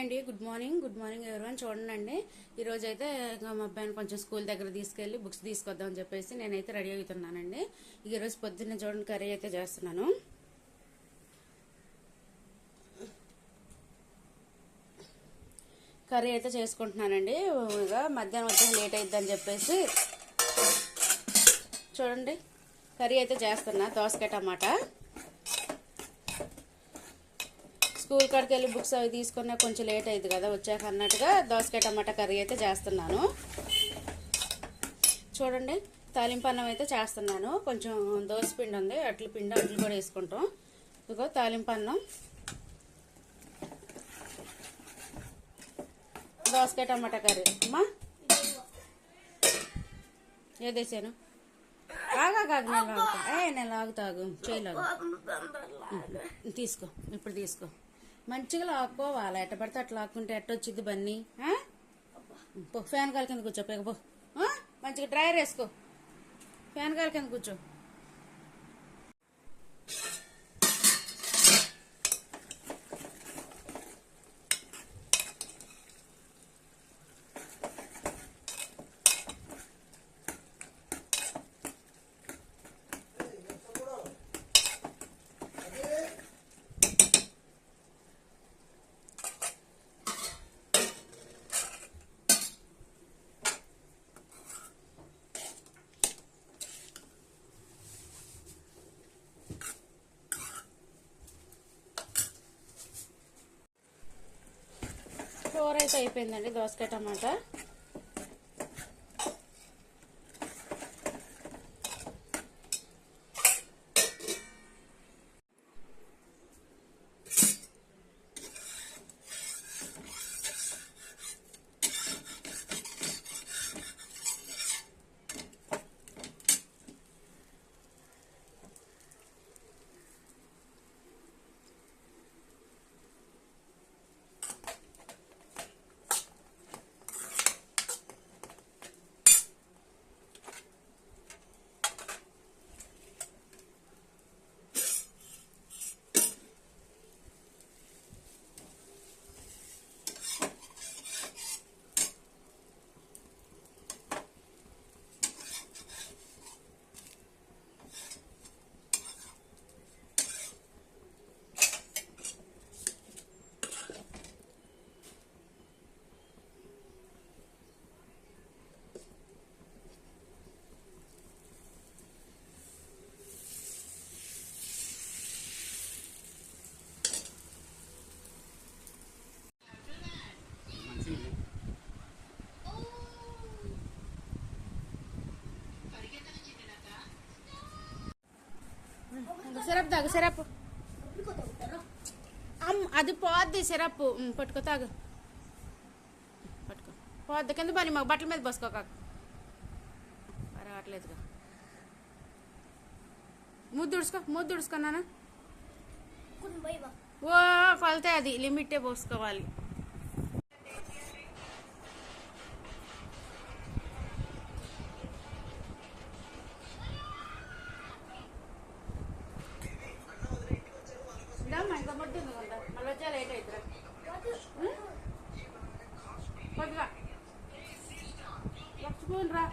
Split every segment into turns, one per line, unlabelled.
అండి. Good morning good morning everyone చూడండి అండి ఈరోజు అయితే ఇంకా మా అబ్బాయిని కొంచెం స్కూల్ దగ్గర తీసుకెళ్ళి బుక్స్ తీసుకొద్దామని చెప్పేసి నేనైతే రెడీ అవుతున్నానండి. ఇక ఈరోజు పొద్దున్న చూడండి కర్రీ అయితే చేస్తున్నాను. కర్రీ అయితే చేసుకుంటున్నానండి. ఇక మధ్యాహ్నం వచ్చి లేట్ అయిద్దని చెప్పేసి చూడండి. కర్రీ అయితే చేస్తున్నా దోసకాయ టమాటా. స్కూల్ కాడికి వెళ్ళి బుక్స్ అవి తీసుకున్నా కొంచెం లేట్ అయింది కదా వచ్చాక అన్నట్టుగా దోసకాయ టమాటా కర్రీ అయితే చేస్తున్నాను. చూడండి తాలింపు అన్నం అయితే చేస్తున్నాను. కొంచెం దోశ పిండి ఉంది అట్ల పిండి అట్లు కూడా వేసుకుంటాం. ఇదిగో తాలింపు అన్నం. దోసకాయ టమాటా కర్రీ. అమ్మా. ఏదేసాను ఆగాగాగు నేను లాగుతా. ఏ నేను లాగుతాగు చేయలాగు తీసుకో ఇప్పుడు తీసుకో. మంచిగా లాక్కోవాలి. ఎట్ట పడితే అట్లా లాక్కుంటే ఎట్ట వచ్చింది బన్నీ ఫ్యాన్ కాల కింద కూర్చో పైకి పో. మంచిగా డ్రైయర్ వేసుకో. ఫ్యాన్ కాల కింద కూర్చో. కూర అయితే అయిపోయిందండి దోసకాయ టమాటా సిరప్ తాగు సిరప్ అది పోద్ది సిరప్ పట్టుకో తాగు. పట్టుకో. పోద్ది. కింద పని మాకు బట్టల మీద పోసుకోక రావట్లేదుగా ముద్దు ఉడుచుకో ముద్దు ఉడుచుకున్నానా ఓ కొలితే అది. లిమిటే పోసుకోవాలి. பண்ணுன்றா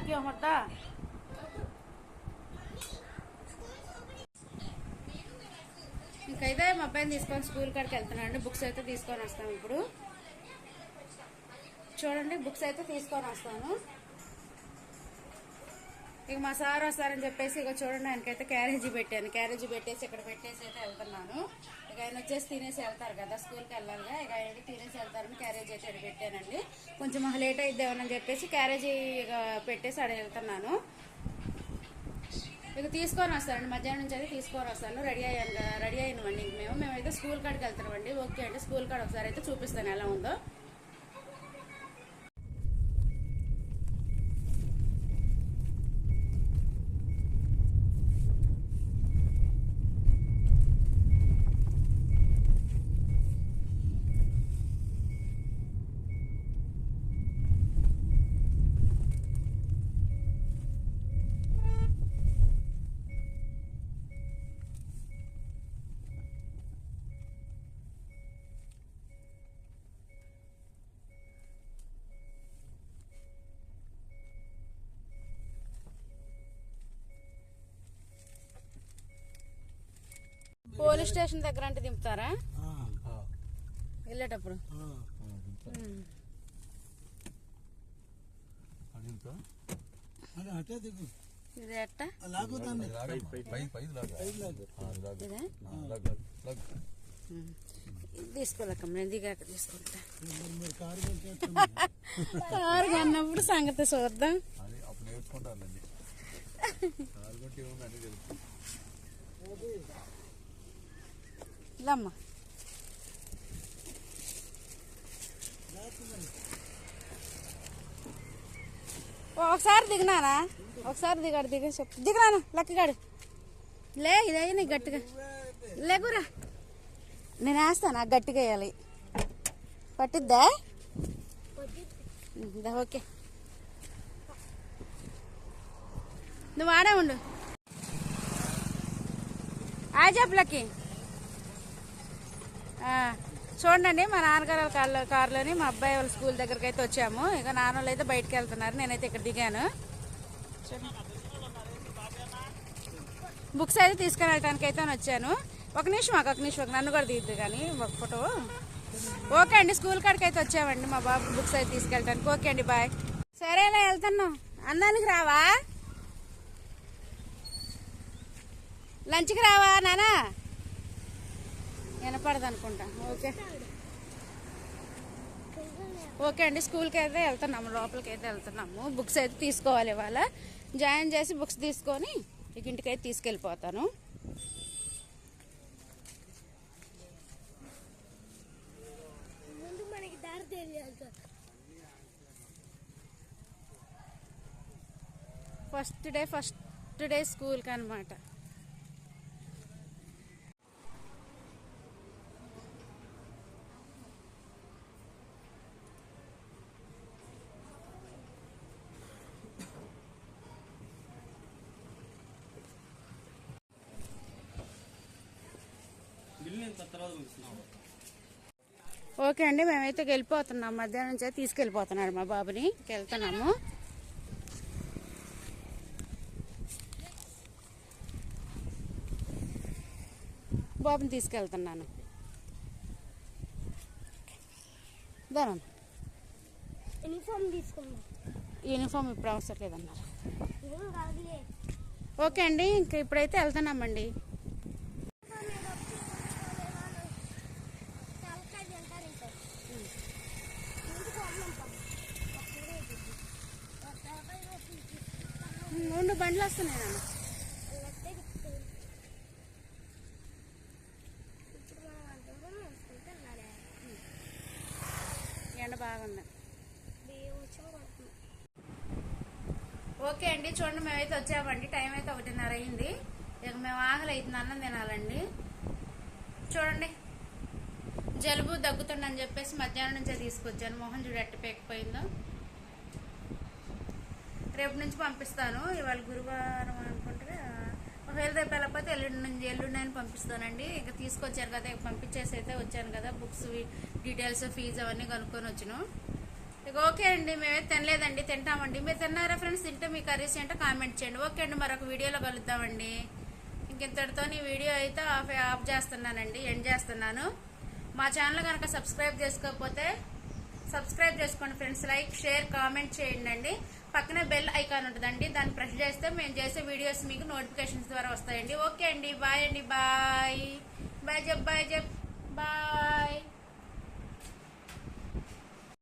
రా పెట్టవా లక్కీ ఇంకైతే మా అబ్బాయిని తీసుకొని స్కూల్ కాడికి వెళ్తున్నాను బుక్స్ అయితే తీసుకొని వస్తాను ఇప్పుడు. చూడండి బుక్స్ అయితే తీసుకొని వస్తాను. ఇక మా సార్ వస్తారని చెప్పేసి ఇక చూడండి ఆయనకైతే క్యారేజీ పెట్టాను. క్యారేజీ పెట్టేసి ఇక్కడ పెట్టేసి అయితే వెళ్తున్నాను. ఇక ఆయన వచ్చేసి తినేసి వెళ్తారు కదా స్కూల్కి వెళ్ళాలిగా. ఇక ఆయన తినేసి వెళ్తారని క్యారేజ్ అయితే పెట్టానండి. కొంచెం లేట్ అయిద్దామని చెప్పేసి క్యారేజీ ఇక పెట్టేసి అక్కడ వెళ్తున్నాను. ఇక తీసుకొని వస్తానండి. మధ్యాహ్నం నుంచి అయితే తీసుకొని వస్తాను. రెడీ అయ్యాను కదా రెడీ అయినవండి ఇంక మేము. మేమైతే స్కూల్ కాడికి వెళ్తామండి ఓకే అండి. స్కూల్ కాడ ఒకసారి అయితే చూపిస్తాను ఎలా ఉందో. పోలీస్ స్టేషన్ దగ్గర అంటే దింపుతారా? వెళ్ళేటప్పుడు.
అటే దిగు.
ఇది ఎట్ట?
లాగుతాను
ఇదే? ఉమ్. ఇది తీసుకోలేక నేను దిగాక తీసుకుంటా.
కారు
సంగతి చూద్దాం.
అప్పుడు
ఇల్లమ్మా ఒకసారి దిగినానా? ఒకసారి దిగాడు దిగ చెప్పు. దిగరానా లక్కగాడు. లే ఇదే నీకు గట్టిగా. లేకురా నేను వేస్తాను గట్టిగా వేయాలి. పట్టిద్దా? ఓకే. నువ్వు ఆడే ఉండు. ఆ చెప్పు లక్కీ. చూడండి మా నాన్నగారు వాళ్ళ కారులో కారులోని మా అబ్బాయి వాళ్ళ స్కూల్ దగ్గరికి అయితే వచ్చాము. ఇక నాన్న వాళ్ళు అయితే బయటకు వెళ్తున్నారు. నేనైతే ఇక్కడ దిగాను. బుక్స్ అయితే తీసుకుని వెళ్ళటానికి అయితే వచ్చాను. ఒక నిమిషం మాకు ఒక నిమిషం ఒక నన్ను కూడా దిగుద్దు కానీ ఒక ఫోటో. ఓకే అండి స్కూల్ కాడికి అయితే వచ్చామండి. మా బాబు బుక్స్ అయితే తీసుకెళ్ళటానికి ఓకే అండి బాయ్. సరేలే వెళ్తున్నాం. అన్నానికి రావా? లంచ్కి రావా నానా? వినపడదు అనుకుంటా ఓకే. ఓకే అండి స్కూల్కి అయితే వెళ్తున్నాము లోపలికి అయితే వెళ్తున్నాము. బుక్స్ అయితే తీసుకోవాలి ఇవాళ. జాయిన్ చేసి బుక్స్ తీసుకొని ఇక ఇంటికి అయితే తీసుకెళ్ళిపోతాను ఫస్ట్ డే ఫస్ట్ డే స్కూల్కి అనమాట ఓకే అండి మేమైతే వెళ్ళిపోతున్నాం మధ్యాహ్నం నుంచి తీసుకెళ్ళిపోతున్నాడు మా బాబుని. వెళ్తున్నాము బాబుని తీసుకెళ్తున్నాను. దానం
యూనిఫామ్ తీసుకుందాం
యూనిఫామ్ ఇప్పుడు అవసరం లేదన్నారు. ఓకే అండి ఇంక ఇప్పుడైతే వెళ్తున్నామండి. బండ్లు వస్తున్నాయి? నాన్న ఎండ బాగుంది. ఓకే అండి చూడండి మేమైతే వచ్చామండి. టైం అయితే ఒకటిన్నర అయింది. ఇక మేము ఆకలి అవుతుంది అన్నం తినాలండి. చూడండి జలుబు దగ్గుతుండని చెప్పేసి మధ్యాహ్నం నుంచే తీసుకొచ్చాను. మొహం చూడు ఎట్ట పేకపోయిందో. రేపు నుంచి పంపిస్తాను. ఇవాళ గురువారం అనుకుంటే ఒకవేళ రేపు వెళ్ళకపోతే ఎల్లుండి నుంచి ఎల్లుండి అని పంపిస్తానండి. ఇక తీసుకొచ్చాను కదా ఇక పంపించేసి అయితే వచ్చాను కదా బుక్స్ డీటెయిల్స్ ఫీజు అవన్నీ కనుక్కొని వచ్చాను. ఇక ఓకే అండి మేమే తినలేదండి తింటామండి. మీరు తిన్నారా ఫ్రెండ్స్? తింటే మీ కర్రీస్ ఏంటో కామెంట్ చేయండి. ఓకే అండి మరొక వీడియోలో కలుద్దామండి. ఇంకింతటితో ఈ వీడియో అయితే ఆఫ్ ఆఫ్ చేస్తున్నానండి ఎండ్ చేస్తున్నాను. మా ఛానల్ కనుక సబ్స్క్రైబ్ చేసుకోకపోతే సబ్స్క్రైబ్ చేసుకోండి ఫ్రెండ్స్. లైక్ షేర్ కామెంట్ చేయండి అండి పక్కనే బెల్ ఐకాన్ ఉంటుందండి. దాన్ని ప్రెస్ చేస్తే మేము చేసే వీడియోస్ మీకు నోటిఫికేషన్స్ ద్వారా వస్తాయండి. ఓకే అండి. బాయ్ అండి. బాయ్ బాయ్ జబ్ బాయ్ జబ్ బాయ్